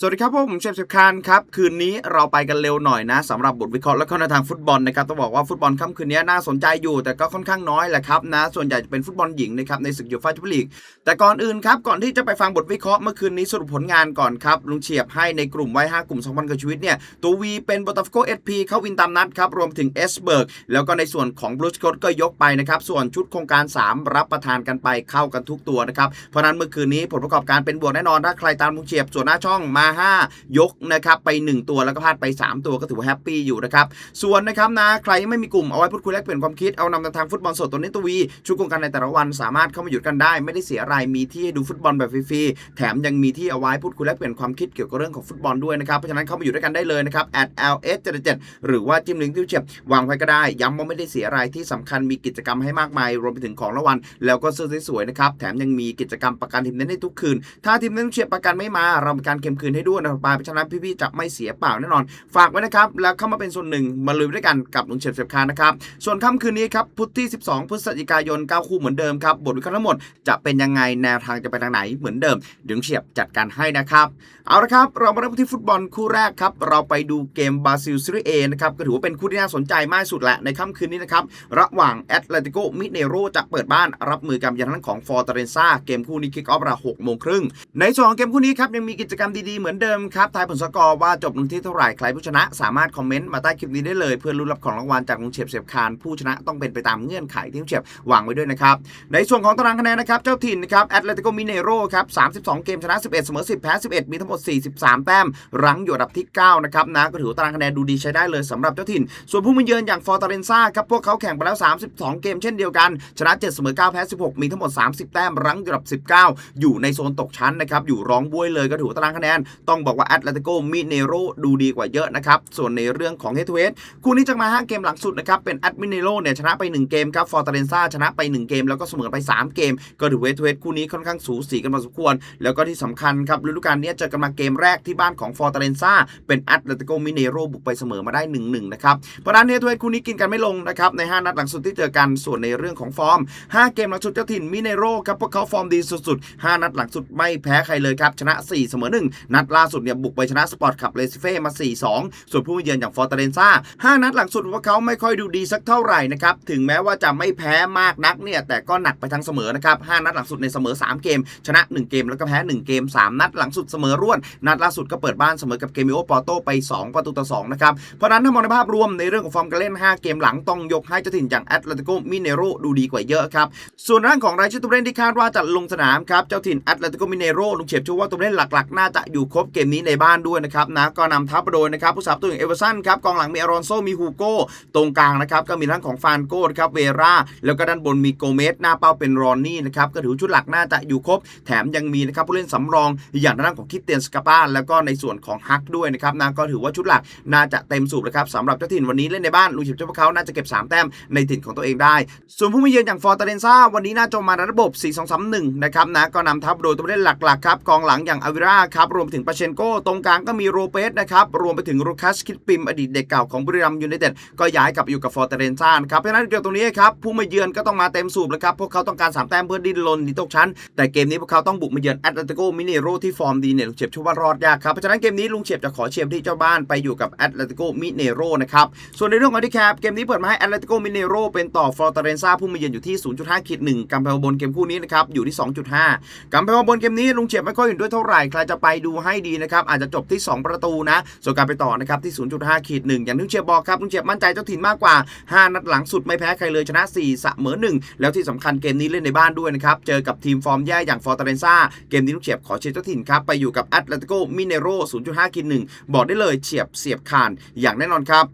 สวัสดีครับผมเชฟเชฟคานครับ คืนนี้เราไปกันเร็วหน่อยนะสำหรับบทวิเคราะห์และข้อแนวทางฟุตบอลนะครับต้องบอกว่าฟุตบอลค่ำคืนนี้น่าสนใจอยู่ แต่ก็ค่อนข้างน้อยแหละครับนะส่วนใหญ่จะเป็นฟุตบอลหญิงนะครับในศึกยูฟ่าแชมเปี้ยนลีกแต่ก่อนอื่นครับก่อนที่จะไปฟังบทวิเคราะห์เมื่อคืนนี้สรุปผลงานก่อนครับลุงเฉียบให้ในกลุ่มไว้5กลุ่ม2,000กับชีวิตเนี่ยตัววีเป็นบอตฟโกเอสพีเข้าวินตามนัดครับรวมถึงเอสเบิร์กแล้วก็ในส่วนของบลูสโคดก็ยกไปนะครับส่วนชุดโครงการ 3 รับประทานกันไปเข้ากันทุกตัวนะครับเพราะนั้นเมื่อคืนนี้ผลประกอบการเป็นบวกแน่นอนถ้าใครตามลุงเฉียบส่วนหน้าช่องมา5 ยกนะครับไป 1 ตัวแล้วก็พลาดไป 3 ตัวก็ถือว่าแฮปปี้อยู่นะครับส่วนนะครับนะใครยังไม่มีกลุ่มเอาไว้พูดคุยแลกเปลี่ยนความคิดเอานำทางฟุตบอลสดตัวนี้ตัววีชุดโครงการในแต่ละวันสามารถเข้ามาหยุดกันได้ ไม่ได้เสียอะไรมีที่ให้ดูฟุตบอลแบบฟรีๆแถมยังมีที่เอาไว้พูดคุยแลกเปลี่ยนความคิดเกี่ยวกับเรื่องของฟุตบอลด้วยนะครับเพราะฉะนั้นเข้ามาอยู่ด้วยกันได้เลยนะครับ @ls 77หรือว่าจิ้มลิงก์ที่เฉียบวางไว้ก็ได้ย้ำว่าไม่ได้เสียอะไรที่สำคัญมีกิจกรรมให้มากมาย รวมไปถึงของรางวัลแล้วก็เสื้อสวยๆนะครับแถมยังมีกิจกรรมประกันทีมเน้นให้ทุกคืน ถ้าทีมเน้นเชียร์ประกันไม่มาเรามีการเก็บคืนให้ด้วยนะครับเพราะฉะนั้นพี่ๆจะไม่เสียเปล่าแน่นอน ฝากไว้นะครับ แล้วเข้ามาเป็นส่วนหนึ่งมาลุยด้วยกันกับลุงเฉียบเฉียบคานนะครับ ส่วนค่ำคืนนี้ครับพุธที่ 12 พฤศจิกายน 9 คู่เหมือนเดิมครับบทวิเคราะห์ทั้งหมดจะเป็นยังไงแนวทางจะไปทางไหนเหมือนเดิมเดี๋ยวงเฉียบจัดการให้นะครับเอาละครับ เรามาเริ่มที่ฟุตบอลคู่แรกครับเราไปดูเกมบราซิลซีรีเอนะครับก็ถือว่าเป็นคู่ที่น่าสนใจมากสุดแหละในค่ำคืนนี้นะครับระหว่างแอตเลติโกมิเนโรจะเปิดบ้านรับมือกับยันนั้นของฟอร์เตเรนซ่าเกมคู่นี้คิกออฟเวลา6โมงครึ่งในส่วนของเกมคู่นี้ครับยังมีกิจกรรมดีๆเหมือนเดิมครับ ทายผลสกอร์ว่าจบลงที่เท่าไหร่ ใครผู้ชนะสามารถคอมเมนต์มาใต้คลิปนี้ได้เลย เพื่อรุ้นรับของรางวัลจากลุงเฉียบเฉียบคานผู้ชนะต้องเป็นไปตามเงื่อนไขที่ลุงเฉียบวางไว้ด้วยนะครับ ในส่วนของตารางคะแนนนะครับ เจ้าถิ่นนะครับแอตเลติโกมิเนโรครับ32 เกมชนะ 11 เสมอ 10 แพ้ 11 มีทั้งหมด 43 แต้ม รั้งอยู่อันดับที่ 9 นะครับนะก็ถือตารางคะแนนดูดีใช้ได้เลยสำหรับเจ้าถิ่น ส่วนผู้มาเยือนอย่างฟอร์ตาเรนซ่าครับพวกเขาแข่งไปแล้ว 32 เกมเช่นเดียวกันชนะ 7 เสมอ 9 แพ้ 16 มีทั้งหมด 30 แต้มรั้งอยู่อันดับ 19 อยู่ในโซนตกชั้นนะครับอยู่ร้องบ้วยเลยก็ถือตารางคะแนนต้องบอกว่าแอตเลติโกมิเนโรดูดีกว่าเยอะนะครับ ส่วนในเรื่องของเฮทเวสคู่นี้จะมา5เกมหลังสุดนะครับเป็นแอตมิเนโรเนี่ยชนะไป 1 เกมครับฟอร์ตาเรนซ่าชนะไป 1 เกม แล้วก็เสมอไป 3 เกม ก็ถือเวทเวสคู่นี้ค่อนข้างสูสีกันพอสมควร แล้วก็ที่สำคัญครับฤดูกาลนี้เจอกันมาเกมแรกที่บ้านของฟอร์ตาเรนซ่าเป็นแอตเลติโกมิเนโรบุกไปเสมอมาได้ 1-1 นะครับเพราะฉะนั้นเฮทเวสคู่นี้กินกันไม่ลงนะครับใน 5 นัดหลังสุดที่เจอกันส่วนในเรื่องของฟอร์ม 5 เกมหลังสุดเจ้าถิ่นมิเนโรครับพวกเขาฟอร์มดีสุดๆ5นัดหลังสุดไม่แพ้ใครเลยครับชนะ 4 เสมอ1นััดล่าสุดเนี่ยบุกไปชนะสปอร์ตขับเลซิเฟ่มา 4-2 ส่วนผู้เยือนอย่างฟอร์ตเรนซ่า 5 นัดหลังสุดพวกเขาไม่ค่อยดูดีสักเท่าไหร่นะครับ ถึงแม้ว่าจะไม่แพ้มากนักเนี่ย แต่ก็หนักไปทางเสมอนะครับ 5 นัดหลังสุดในเสมอ 3 เกม ชนะ 1 เกมแล้วก็แพ้ 1 เกม 3 นัดหลังสุดเสมอร่วดนัดล่าสุดก็เปิดบ้านเสมอกับเกมิโอปอโตไป 2 ประตูต่อ 2 นะครับ เพราะนั้นถ้ามองในภาพรวมในเรื่องของฟอร์มการเล่น 5 เกมหลังต้องยกให้เจ้าถิ่นอย่างแอตเลติโกมิเนโรดูดีกว่าเยอะครับ ส่วนด้านของรายชื่อตัวเล่นที่คาดว่าจะลงสนามครับ เจ้าถิ่นแอตเลติโกมิเนโรลุงเฉียบเชื่อว่าตัวเล่นหลักๆ น่าจะอยู่ครบเกมนี้ในบ้านด้วยนะครับนะก็นำทัพโดยนะครับผู้สาปตัวอย่างเอเวอร์สันครับกองหลังมีอารอนโซมีฮูโก้ตรงกลางนะครับก็มีทั้งของฟานโก้ครับเวราแล้วก็ด้านบนมีโกเมสหน้าเป้าเป็นรอนนี่นะครับก็ถือชุดหลักน่าจะอยู่ครบ แถมยังมีนะครับผู้เล่นสำรองอย่างด้านของคิดเตียนสกาปาแล้วก็ในส่วนของฮักด้วยนะครับนะก็ถือว่าชุดหลักน่าจะเต็มสูบนะครับสำหรับเจ้าถิ่นวันนี้เล่นในบ้านลุงเฉียบเชื่อว่าเขาน่าจะเก็บสามแต้มในถิ่นของตัวเองได้ ส่วนผู้มาเยือนอย่างฟอร์ตาเรนซ่าวันนี้น่าจะมาในระบบ 4-2-3-1 นะครับนะก็นำทัพโดยตัวเล่นหลักๆครับกองหลังอย่างอาวิราครับรวมถึงปาเชนโกตรงกลางก็มีโรเปสนะครับ รวมไปถึงรูคัสคิดปิมอดีตเด็กเก่าของบุรีรัมยูไนเต็ดก็ย้ายกลับอยู่กับฟอร์ตเรนซ่านครับเพราะฉะนั้นเกี่ยวตรงนี้ครับผู้มาเยือนก็ต้องมาเต็มสูบแล้วครับพวกเขาต้องการ3แต้มเพื่อดิ้นรนหนีตกชั้น แต่เกมนี้พวกเขาต้องบุกมาเยือนแอตเลติโกมิเนโรที่ฟอร์มดีเนี่ยลุงเฉียบชื่อว่ารอดยากครับเพราะฉะนั้นเกมนี้ลุงเฉียบจะขอเชียร์ที่เจ้าบ้านไปอยู่กับแอตเลติโกมิเนโรนะครับส่วนในเรื่องของที่แคปเกมนี้เปิดมาให้แอตเลติโกมิเนโรเป็นต่อฟอร์ตเรนซ่าผู้มาเยือนอยู่ที่ 0.5ขีด1กำแพงบนเกมคู่นี้นะครับอยู่ที่ 2.5กำแพงบนเกมนี้ลุงเฉียบไม่ค่อยเห็นด้วยเท่าไหร่ใครจะไปดูให้ดีนะครับอาจจะจบที่ 2 ประตูนะส่วนการไปต่อนะครับที่ 0.5ขีด1อย่างที่งเชียบบอกครับนุ่งเฉียบมั่นใจเจ้าถิ่นมากกว่า 5 นัดหลังสุดไม่แพ้ใครเลยชนะ 4 เสมอ 1 แล้วที่สำคัญเกมนี้เล่นในบ้านด้วยนะครับเจอกับทีมฟอร์มแย่อย่างฟอร์ตาเรนซ่าเกมนี้นุ่งเฉียบขอเชียร์เจ้าถิ่นครับไปอยู่กับแอตเลติโกมิเนโร0.5ขีด1บอกได้เลยเฉียบเสียบคานอย่างแน่นอนครับ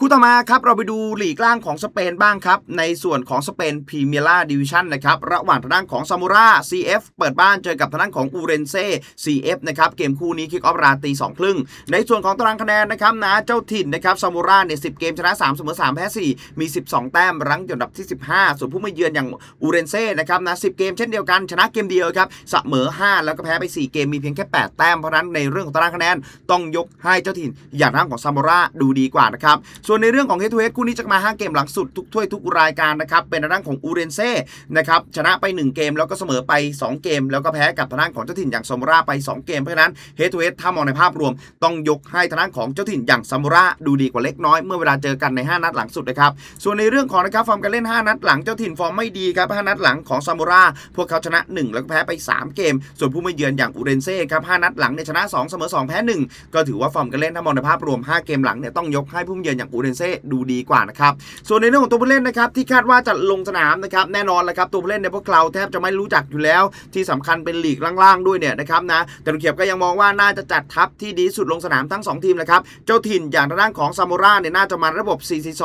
คู่ต่อมาครับเราไปดูหลีกล่างของสเปนบ้างครับ ในส่วนของสเปนพรีเมียร์ดิวิชันนะครับระหว่างทางด้านของซามูรา CF เปิดบ้านเจอกับทางด้านของอูเรนเซ่ CF นะครับเกมคู่นี้คิกออฟราตีสองครึ่งในส่วนของตารางคะแนนนะครับนะเจ้าถิ่นนะครับซามูราเนี่ยสิเกมชนะ3เสมอ3แพ้4มี 12 แต้มรั้งอยู่อันดับที่ 15 ส่วนผู้มาเยือนอย่างอูเรนเซ่นะครับนะ10 เกมเช่นเดียวกันชนะเกมเดียวครับเสมอ 5 แล้วก็แพ้ไป 4 เกมมีเพียงแค่ 8 แต้มเพราะฉะนั้นในเรื่องของตารางคะแนนต้องยกให้เจ้าถิ่นอย่างทางของซามูราดูดีกว่านะครับส่วนในเรื่องของเฮ d ทูเฮดคู่นี้จะมา 5 เกมหลังสุดทุกถ้วยทุกรายการนะครับเป็นทางด้านของอูเรนเซ่นะครับชนะไป 1 เกมแล้วก็เสมอไป 2 เกม แล้วก็แพ้กับทางด้านของเจ้าถิ่นอย่างซามูราไป 2 เกมเพราะฉะนั้นเฮ d ทูเฮดถ้ามองในภาพรวม ต้องยกให้ทางด้านของเจ้าถิ่นอย่างซามูระดูดีกว่าเล็กน้อยเมื่อเวลาเจอกันใน 5 นัดหลังสุดนะครับส่วนในเรื่องของนะครับฟอร์มการเล่น 5 นัดหลังเจ้าถิ่นฟอร์มไม่ดีครับ5นัดหลังของซามูระพวกเขาชนะ 1 แล้วก็แพ้ไป 3 เกม ส่วนผู้มาเยือนอย่างอูเรนเซ่ครับ5นัดหลังเนี่ยชนะ2เสมอ2แพ้1ก็ถือว่าฟอร์มการเล่นถ้ามองในภาพรวม 5 เกมหลังเนี่ยต้องยกให้ผู้มาเยือนอย่างอูเรนเซ่ดูดีกว่านะครับ ส่วนในเรื่องของตัวผู้เล่นนะครับที่คาดว่าจะลงสนามนะครับแน่นอนแหละครับตัวผู้เล่นในพวกเราแทบจะไม่รู้จักอยู่แล้ว ที่สำคัญเป็นลีกล่างๆด้วยเนี่ยนะครับนะแต่ลุงเขียบก็ยังมองว่าน่าจะจัดทัพที่ดีสุดลงสนามทั้ง 2 ทีมนะครับเจ้าถิ่นอย่างทางด้านของซามูราเนี่ยน่าจะมาระบบ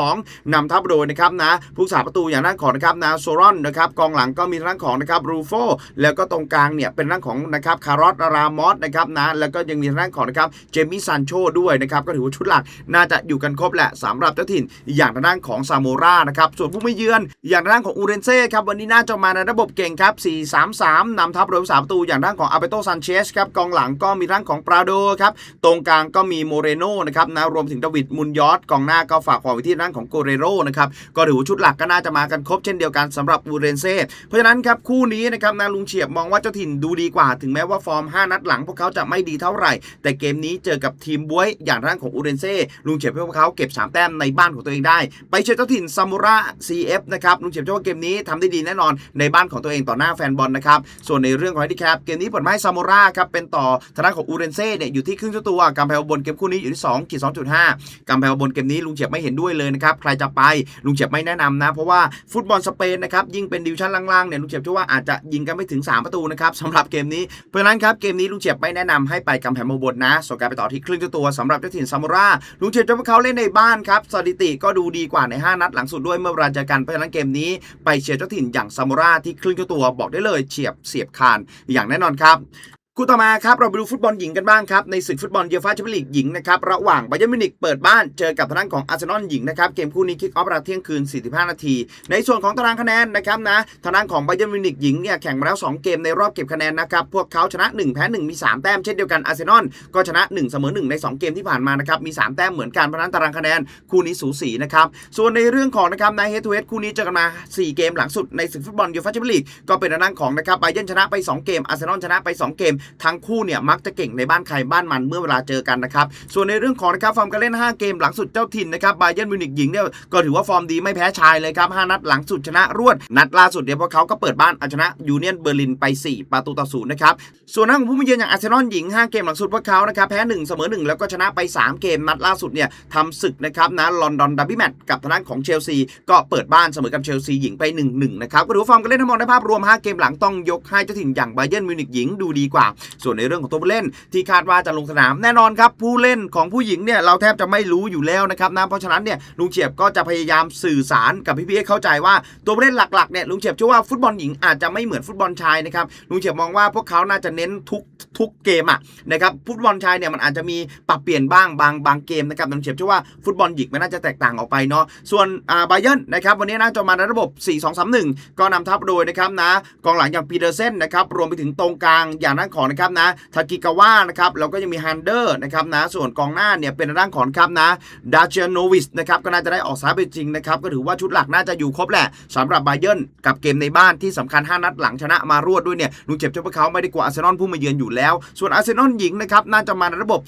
4-4-2 นำทัพโดยนะครับนะผู้สาประตูอย่างด้านของนะครับนะโซรอนนะครับกองหลังก็มีทางด้านของนะครับรูโฟแล้วก็ตรงกลางเนี่ยเป็นด้านของนะครับคารอตรามอสนะครับนะแล้วก็ยังมีทางด้านของนะครับเจมี่ซันโชด้วยนะครับก็ถือว่าชุดหลักน่าจะอยู่กันครบแหละสำหรับเจ้าถิ่น อย่างทางด้านของซามูรานะครับส่วนผู้ไม่เยือนอย่างทางด้านของอูเรนเซ่ครับวันนี้น่าจะมาในระบบเก่งครับ4-3-3นำทัพโดยสาประตูอย่างด้านของอาเบโตซันเชสครับกองหลังก็มีทางด้านของปราโดครับตรงกลางก็มีโมเรโนนะครับนะรวมถึงดาวิดมุนยอสกองหน้าก็ฝากความไว้ที่ด้านของโกเรโรนะครับก็ถือว่าชุดหลักก็น่าจะมากันครบเช่นเดียวกันสำหรับอูเรนเซ่เพราะฉะนั้นครับคู่นี้นะครับนาลุงเฉียบมองว่าเจ้าถิ่นดูดีกว่า ถึงแม้ว่าฟอร์ม 5 นัดหลังพวกเขาจะไม่ดีเท่าไหร่ แต่เกมนี้เจอกับทีมบวยอย่างทางด้านของอูเรนเซ่ลุงเฉียบพวกเขาเก็บ3แต้มในบ้านของตัวเองได้ ไปเชียร์เจ้าถิ่นซามูระ CF นะครับลุงเฉียบเชื่อว่าเกมนี้ทำได้ดีแน่นอนในบ้านของตัวเองต่อหน้าแฟนบอลนะครับส่วนในเรื่องของแฮดิแคปเกมนี้ผลไม้ซามูระครับเป็นต่อทางด้านของอูเรนเซ่เนี่ยอยู่ที่ครึ่งเจ้าตัวกำแพงบนเกมคู่นี้อยู่ที่2ขีด2.5กำแพงบนเกมนี้ลุงเฉียบไม่เห็นด้วยเลยนะครับใครจะไปลุงเฉียบไม่แนะนำนะ เพราะว่าฟุตบอลสเปนนะครับยิ่งเป็นดิวชั่นล่างๆเนี่ยลุงเฉียบเชื่อว่าอาจจะยิงกันไม่ถึง 3 ประตูนะครับสำหรับเกมนี้เพราะนั้นครับเกมนี้ลุงเฉียบไม่แนะนำให้ไปกำแพงบนนะส่วนการไปต่อที่ครึ่งเจ้าตัวสำหรับเจ้าถิ่นซามูระลุงเฉียบจะพวกเขาเล่นในบ้านครับสถิติก็ดูดีกว่าใน 5 นัดหลังสุดด้วยเมื่อราจกันเพราะฉะนั้นเกมนี้ไปเชียร์เจ้าถิ่นอย่างซามูราที่ครึ่งตัวบอกได้เลยเฉียบเสียบคานอย่างแน่นอนครับ คู่ต่อมาครับเราไปดูฟุตบอลหญิงกันบ้างครับในศึกฟุตบอลเยฟ่าแชมเปี้ยนลีกหญิงนะครับระหว่างไบเยร์นมิวนิกเปิดบ้านเจอกับทางด้านของอาร์เซนอลหญิงนะครับเกมคู่นี้คิกออฟเวลาเที่ยงคืน 45 นาที ในส่วนของตารางคะแนนนะครับนะทางด้านของไบเยร์นมิวนิกหญิงเนี่ยแข่งมาแล้ว 2 เกมในรอบเก็บคะแนนนะครับพวกเขาชนะ 1 แพ้ 1 มี 3 แต้มเช่นเดียวกันอาร์เซนอลก็ชนะ1เสมอ1ใน 2 เกมที่ผ่านมานะครับมี 3 แต้มเหมือนกันเพราะนั้นตารางคะแนนคู่นี้สูสีนะครับส่วนในเรื่องของนะครับในเฮดทูเฮดคู่นี้เจอกันมา 4 เกมหลังสุดในศึกฟุตบอลเยฟาแชมเปี้ยนลีกก็เป็นทางด้านของนะครับไบเยร์นชนะไป 2 เกมอาร์เซนอลชนะไป 2 เกมทั้งคู่เนี่ยมักจะเก่งในบ้านใครบ้านมันเมื่อเวลาเจอกันนะครับ ส่วนในเรื่องของนะครับฟอร์มการเล่น 5 เกมหลังสุดเจ้าถิ่นนะครับบาเยิร์นมิวนิกหญิงเนี่ยก็ถือว่าฟอร์มดีไม่แพ้ชายเลยครับ 5 นัดหลังสุดชนะรวด นัดล่าสุดเนี่ยพวกเขาก็เปิดบ้านเอาชนะยูเนียนเบอร์ลินไป 4 ประตูต่อศูนย์นะครับ ส่วนทางของผู้มาเยือนอย่างอาร์เซนอลหญิง 5 เกมหลังสุดพวกเขานะครับแพ้ 1 เสมอ 1 แล้วก็ชนะไป 3 เกมนัดล่าสุดเนี่ยทำศึกนะครับนะลอนดอนดับบี้แมตช์กับทางด้านของเชลซีก็เปิดบ้านเสมอกับเชลซีหญิงไป 1-1 นะครับก็ถือว่าฟอร์มการเล่นทั้งหมดในภาพรวม 5 เกมหลังต้องยกให้เจ้าถิ่นอย่างบาเยิร์นมิวนิกหญิงดูดีกว่าส่วนในเรื่องของตัวผู้เล่นที่คาดว่าจะลงสนามแน่นอนครับผู้เล่นของผู้หญิงเนี่ยเราแทบจะไม่รู้อยู่แล้วนะครับนะเพราะฉะนั้นเนี่ยลุงเฉียบก็จะพยายามสื่อสารกับพี่ๆให้เข้าใจว่าตัวผู้เล่นหลักๆเนี่ยลุงเฉียบเชื่อว่าฟุตบอลหญิงอาจจะไม่เหมือนฟุตบอลชายนะครับลุงเฉียบมองว่าพวกเขาน่าจะเน้นทุก ทุกเกมอะนะครับฟุตบอลชายเนี่ยมันอาจจะมีปรับเปลี่ยนบ้างบางบางเกมนะครับลุงเฉียบเชื่อว่าฟุตบอลหญิงมันน่าจะแตกต่างออกไปเนาะส่วนอ่าไบเยนนะครับวันนี้น่าจะมาในระบบ 4-2-3-1 ก็นำทัพโดยนะครับนะกองหลังอย่างปีเตอร์เซนนะครับรวมไปถึงตรงกลางอย่างด้านของนะครับนะทากิกาวะนะครับแล้วก็ยังมีฮันเดอร์นะครับนะส่วนกองหน้าเนี่ยเป็นทางด้านของครับนะดาเจโนวิสนะครับก็น่าจะได้ออกซ้ายไปจริงนะครับก็ถือว่าชุดหลักน่าจะอยู่ครบแหละสำหรับไบเยนกับเกมในบ้านที่สำคัญ 5 นัดหลังชนะมารวดด้วยเนี่ยลุงเจ็บเจ้าพวกเขาไม่ได้กว่าอาร์เซนอลผู้มาเยือนอยู่แล้วส่วนอาร์เซนอลหญิงนะครับน่าจะมาในระบบ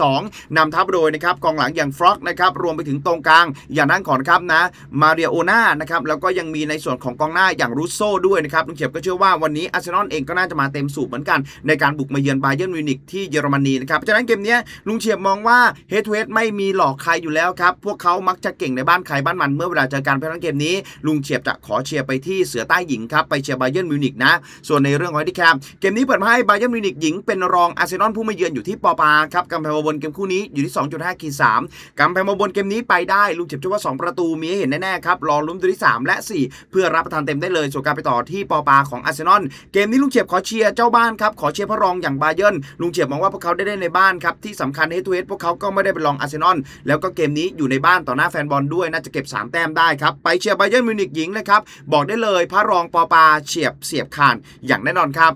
4-4-2 นำทัพโดยนะครับกองหลังอย่างฟล็อกนะครับรวมไปถึงตรงกลางอย่างด้านของครับนะมาเรียโอนานะครับแล้วก็ยังมีในส่วนของกองหน้าอย่างรูโซ่ด้วยนะครับลุงเจ็บก็เชื่อว่าวันนี้อาร์เซนอลเองก็น่าจะมาเต็มสูบเหมือนกัน ในการบุกมาเยือนไบเยร์นมิวนิกที่เยอรมนีนะครับฉะนั้นเกมนี้ลุงเฉียบมองว่าเฮดทูเฮดไม่มีหลอกใครอยู่แล้วครับพวกเขามักจะเก่งในบ้านใครบ้านมันเมื่อเวลาเจอกันเพราะฉะนั้นเกมนี้ลุงเฉียบจะขอเชียร์ไปที่เสือใต้หญิงครับไปเชียร์ไบเยร์นมิวนิกนะส่วนในเรื่องของที่แคมเกมนี้เปิดมาให้ไบเยร์นมิวนิกหญิงเป็นรองอาร์เซนอลผู้มาเยือนอยู่ที่ปอปาครับกำแพงบนเกมคู่นี้อยู่ที่ 2.5ขีด3กำแพงบนเกมนี้ไปได้ลุงเฉียบเชื่อว่า 2 ประตูมีให้เห็นแน่ๆครับรอลุ้นตัวที่ 3 และ 4 เพื่อรับประทานเต็มได้เลยส่วนการไปต่อที่ปอปาของอาร์เซนอลเกมนี้ลุงเฉียบขอเชียร์เจ้าบ้านครับขอเชียร์พระรองอย่างไบเยร์นลุงเฉียบมองว่าพวกเขาได้เล่นในบ้านครับที่สำคัญเฮดทูเฮดพวกเขาก็ไม่ได้ไปลองอาร์เซนอลแล้วก็เกมนี้อยู่ในบ้านต่อหน้าแฟนบอลด้วยน่าจะเก็บ 3 แต้มได้ครับไปเชียร์ไบเยอร์มิวนิกหญิงนะครับบอกได้เลยพระรองปอปาเฉียบเสียบคานอย่างแน่นอนครับ